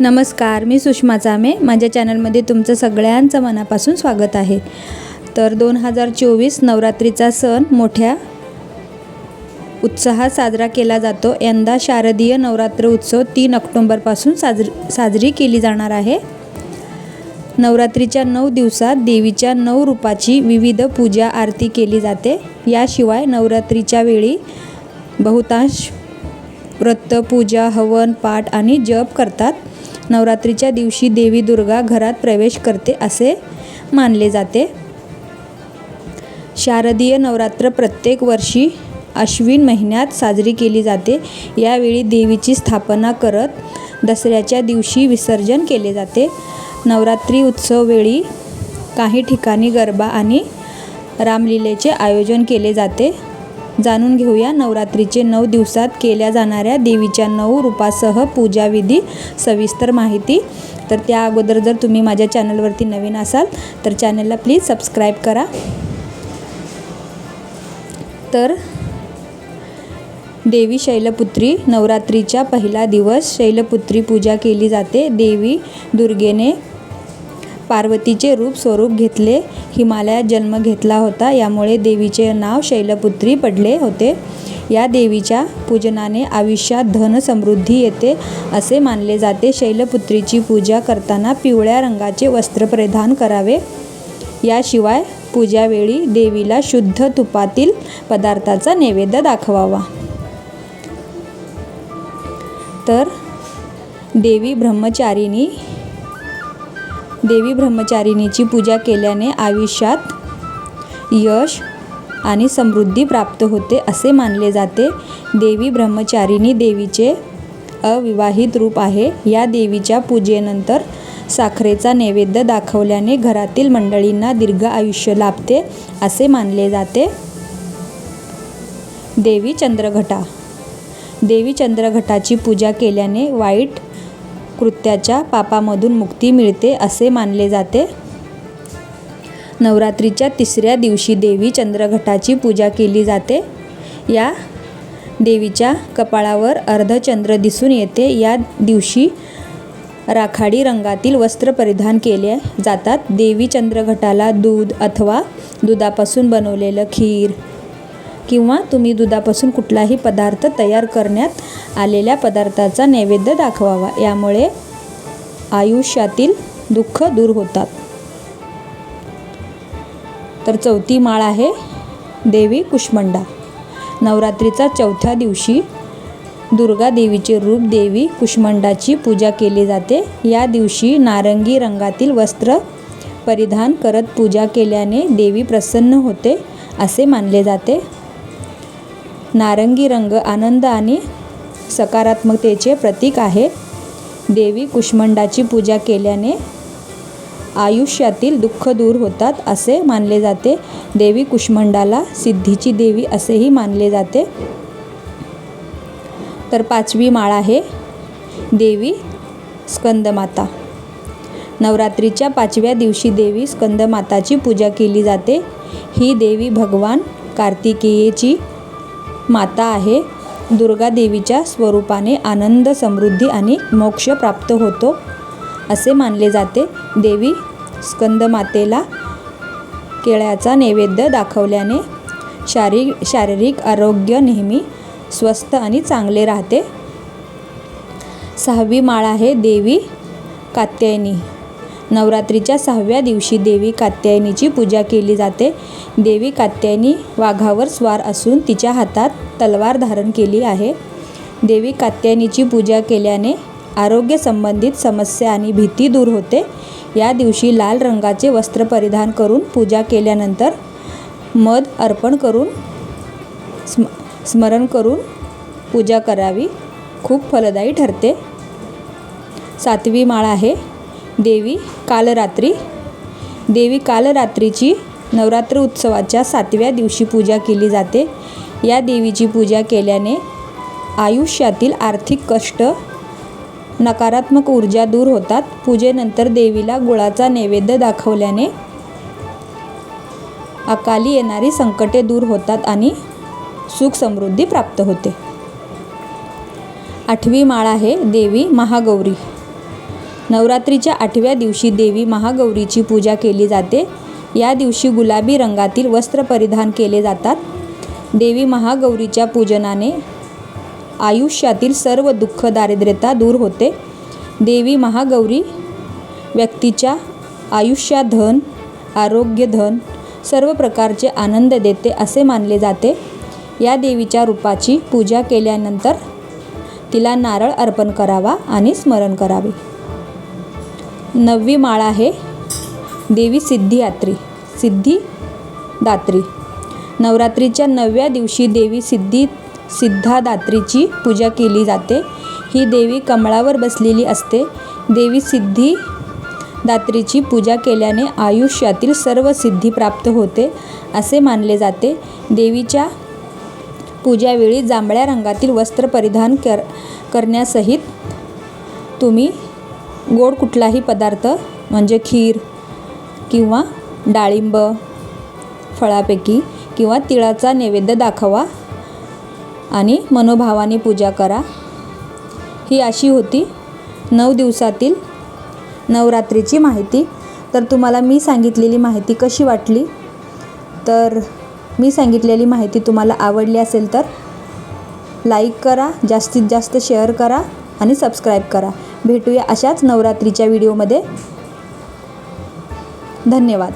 नमस्कार मी सुषमा चामे. माझ्या चॅनलमध्ये तुमचं सगळ्यांचं मनापासून स्वागत आहे. तर दोन हजार चोवीस नवरात्रीचा सण मोठ्या उत्साहात साजरा केला जातो. यंदा शारदीय नवरात्र उत्सव तीन ऑक्टोंबरपासून साजरी साजरी केली जाणार आहे. नवरात्रीच्या नऊ दिवसात देवीच्या नऊ रूपाची विविध पूजा आरती केली जाते. याशिवाय नवरात्रीच्या वेळी बहुतांश व्रत पूजा हवन पाठ आणि जप करतात. नवरात्रीच्या दिवशी देवी दुर्गा घरात प्रवेश करते असे मानले जाते. शारदीय नवरात्र प्रत्येक वर्षी अश्विन महिन्यात साजरी केली जाते. यावेळी देवीची स्थापना करत दसऱ्याच्या दिवशी विसर्जन केले जाते. नवरात्री उत्सव वेळी काही ठिकाणी गरबा आणि रामलीलेचे आयोजन केले जाते. जाणून घेऊया. नवरात्रीचे नऊ दिवसात केल्या जाणाऱ्या देवीच्या नऊ रूपासह पूजाविधी सविस्तर माहिती. तर त्या अगोदर जर तुम्ही माझ्या चॅनलवरती नवीन असाल तर चॅनलला प्लीज सबस्क्राईब करा. तर देवी शैलपुत्री नवरात्रीच्या पहिला दिवस शैलपुत्री पूजा केली जाते. देवी दुर्गेने पार्वतीचे रूप स्वरूप घेतले. हिमालयात जन्म घेतला होता. यामुळे देवीचे नाव शैलपुत्री पडले होते. या देवीच्या पूजनाने आयुष्यात धन समृद्धी येते असे मानले जाते. शैलपुत्रीची पूजा करताना पिवळ्या रंगाचे वस्त्र परिधान करावे. याशिवाय पूजावेळी देवीला शुद्ध तुपातील पदार्थाचा नैवेद्य दाखवावा. तर देवी ब्रह्मचारिणी देवी ब्रह्मचारिणीची पूजा केल्याने आयुष्यात यश आणि समृद्धी प्राप्त होते असे मानले जाते. देवी ब्रह्मचारिणी देवीचे अविवाहित रूप आहे. या देवीच्या पूजेनंतर साखरेचा नैवेद्य दाखवल्याने घरातील मंडळींना दीर्घ आयुष्य लाभते असे मानले जाते. देवी चंद्रघटा. देवी चंद्रघटाची पूजा केल्याने वाईट कृत्याच्या पापामधून मुक्ती मिळते असे मानले जाते. नवरात्रीच्या तिसऱ्या दिवशी देवी चंद्रघटाची पूजा केली जाते. या देवीच्या कपाळावर अर्धचंद्र दिसून येते. या दिवशी राखाडी रंगातील वस्त्र परिधान केले जातात. देवी चंद्रघटाला दूध अथवा दुधापासून बनवलेलं खीर किंवा तुम्ही दुधापासून कुठलाही पदार्थ तयार करण्यात आलेल्या पदार्थाचा नैवेद्य दाखवावा. यामुळे आयुष्यातील दुःख दूर होतात. तर चौथी माळ आहे देवी कुष्मंडा. नवरात्रीचा चौथ्या दिवशी दुर्गा देवीचे रूप देवी कुष्मंडाची पूजा केली जाते. या दिवशी नारंगी रंगातील वस्त्र परिधान करत पूजा केल्याने देवी प्रसन्न होते असे मानले जाते. नारंगी रंग आनंद आणि सकारात्मकतेचे प्रतीक आहे. देवी कुष्मंडाची पूजा केल्याने आयुष्यातील दुःख दूर होतात असे मानले जाते. देवी कुष्मंडाला सिद्धीची देवी असेही मानले जाते. तर पाचवी माळ आहे देवी स्कंदमाता. नवरात्रीच्या पाचव्या दिवशी देवी स्कंदमाताची पूजा केली जाते. ही देवी भगवान कार्तिकेयेची माता आहे. दुर्गा देवीच्या स्वरूपाने आनंद समृद्धी आणि मोक्ष प्राप्त होतो असे मानले जाते. देवी स्कंदमातेला केळ्याचा नैवेद्य दाखवल्याने शारी शारीरिक आरोग्य नेहमी स्वस्थ आणि चांगले राहते. सहावी माळ आहे देवी कात्यायनी. नवरात्रीच्या सहाव्या दिवशी देवी कात्यायनीची पूजा केली जाते. देवी कात्यायनी वाघावर स्वार असून तिच्या हातात तलवार धारण केली आहे. देवी कात्यायनीची पूजा केल्याने आरोग्यसंबंधित समस्या आणि भीती दूर होते. या दिवशी लाल रंगाचे वस्त्र परिधान करून पूजा केल्यानंतर मध अर्पण करून स्म स्मरण करून पूजा करावी. खूप फलदायी ठरते. सातवी माळ आहे. देवी कालरात्री. देवी कालरात्रीची नवरात्र उत्सवाच्या सातव्या दिवशी पूजा केली जाते. या देवीची पूजा केल्याने आयुष्यातील आर्थिक कष्ट नकारात्मक ऊर्जा दूर होतात. पूजेनंतर देवीला गुळाचा नैवेद्य दाखवल्याने अकाली येणारी संकटे दूर होतात आणि सुख समृद्धी प्राप्त होते. आठवी माळ आहे देवी महागौरी. नवरात्रीच्या आठव्या दिवशी देवी महागौरीची पूजा केली जाते. या दिवशी गुलाबी रंगातील वस्त्र परिधान केले जातात. देवी महागौरीच्या पूजनाने आयुष्यातील सर्व दुःख दारिद्र्यता दूर होते. देवी महागौरी व्यक्तीच्या आयुष्यात धन आरोग्य धन सर्व प्रकारचे आनंद देते असे मानले जाते. या देवीच्या रूपाची पूजा केल्यानंतर तिला नारळ अर्पण करावा आणि स्मरण करावे. नववी माळ आहे. देवी सिद्धियात्री सिद्धी दात्री. नवरात्रीच्या नवव्या दिवशी देवी सिद्धी सिद्धादात्रीची पूजा केली जाते. ही देवी कमळावर बसलेली असते. देवी सिद्धी दात्रीची पूजा केल्याने आयुष्यातील सर्व सिद्धी प्राप्त होते असे मानले जाते. देवीच्या पूजावेळी जांभळ्या रंगातील वस्त्र परिधान कर करण्यासहित तुम्ही गोड कुठलाही पदार्थ म्हणजे खीर किंवा डाळिंब फळापैकी किंवा तिळाचा नैवेद्य दाखवा आणि मनोभावाने पूजा करा. ही अशी होती नऊ दिवसातील नवरात्रीची माहिती. तर तुम्हाला मी सांगितलेली माहिती कशी वाटली? तर मी सांगितलेली माहिती तुम्हाला आवडली असेल तर लाईक करा जास्तीत जास्त शेअर करा आणि सबस्क्राईब करा. भेटूया अशाच नवरात्रीच्या व्हिडिओमध्ये. धन्यवाद.